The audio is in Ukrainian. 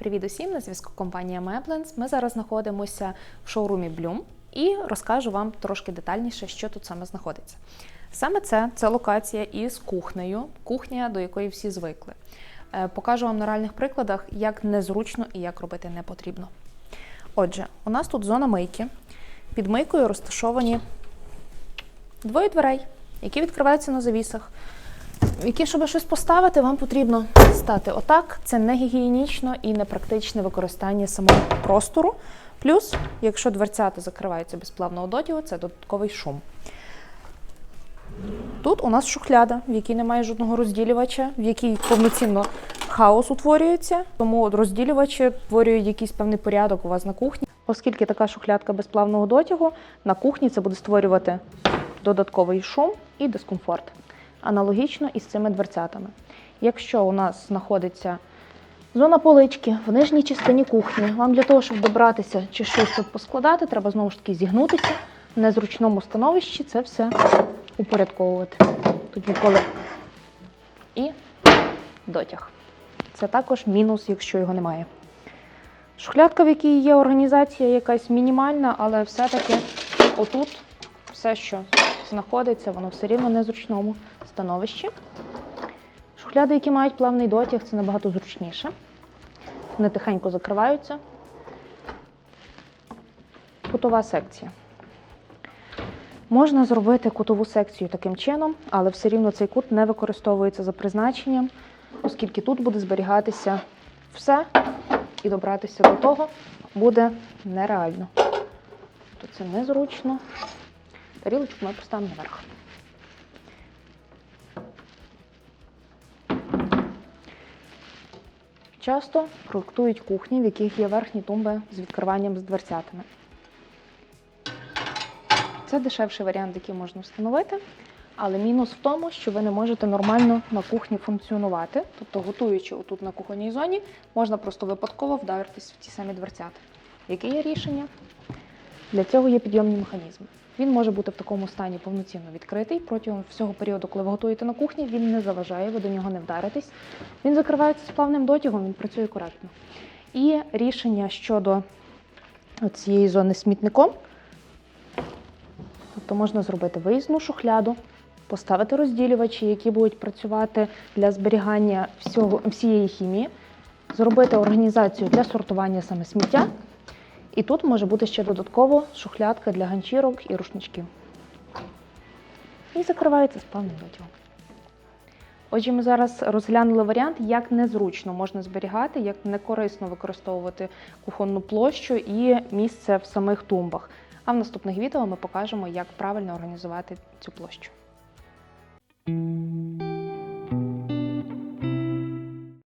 Привіт усім! На зв'язку компанія Meblands. Ми зараз знаходимося в шоурумі Bloom і розкажу вам трошки детальніше, що тут саме знаходиться. Саме це це локація із кухнею, кухня, до якої всі звикли. Е, Покажу вам на реальних прикладах, як незручно і як робити не потрібно. Отже, у нас тут зона мийки. Під мийкою розташовані двоє дверей, які відкриваються на завісах. Які, щоб щось поставити, вам потрібно стати отак. Це не гігієнічно і непрактичне використання самого простору. Плюс, якщо дверцята закриваються без плавного дотягу, це додатковий шум. Тут у нас шухляда, в якій немає жодного розділювача, в якій повноцінно хаос утворюється, тому розділювачі створюють якийсь певний порядок у вас на кухні. Оскільки така шухлядка без плавного дотягу, на кухні це буде створювати додатковий шум і дискомфорт. Аналогічно із цими дверцятами. Якщо у нас знаходиться зона полички в нижній частині кухні, вам для того, щоб добратися чи щось тут поскладати, треба знову ж таки зігнутися в незручному становищі це все упорядковувати. Тут ніколи і дотяг. Це також мінус, якщо його немає. Шухлядка, в якій є організація якась мінімальна, але все-таки отут все, що знаходиться, воно все рівно незручному становищі. Шухляди, які мають плавний дотяг, це набагато зручніше. Вони тихенько закриваються. Кутова секція. Можна зробити кутову секцію таким чином, але все рівно цей кут не використовується за призначенням, оскільки тут буде зберігатися все, і добратися до того буде нереально. Тут це незручно. Тарілочку ми поставимо наверх. Часто проектують кухні, в яких є верхні тумби з відкриванням з дверцятами. Це дешевший варіант, який можна встановити, але мінус в тому, що ви не можете нормально на кухні функціонувати. Тобто, готуючи отут на кухонній зоні, можна просто випадково вдаритись в ті самі дверцята. Яке є рішення? Для цього є підйомні механізми. Він може бути в такому стані повноцінно відкритий. Протягом всього періоду, коли ви готуєте на кухні, він не заважає, ви до нього не вдаритесь. Він закривається з плавним дотягом, він працює коректно. І рішення щодо цієї зони смітником. Тобто можна зробити виїзну шухляду, поставити розділювачі, які будуть працювати для зберігання всього, всієї хімії, зробити організацію для сортування саме сміття. І тут може бути ще додатково шухлядка для ганчірок і рушничків. І закривається з дотягом. Отже, ми зараз розглянули варіант, як незручно можна зберігати, як некорисно використовувати кухонну площу і місце в самих тумбах. А в наступних відео ми покажемо, як правильно організувати цю площу.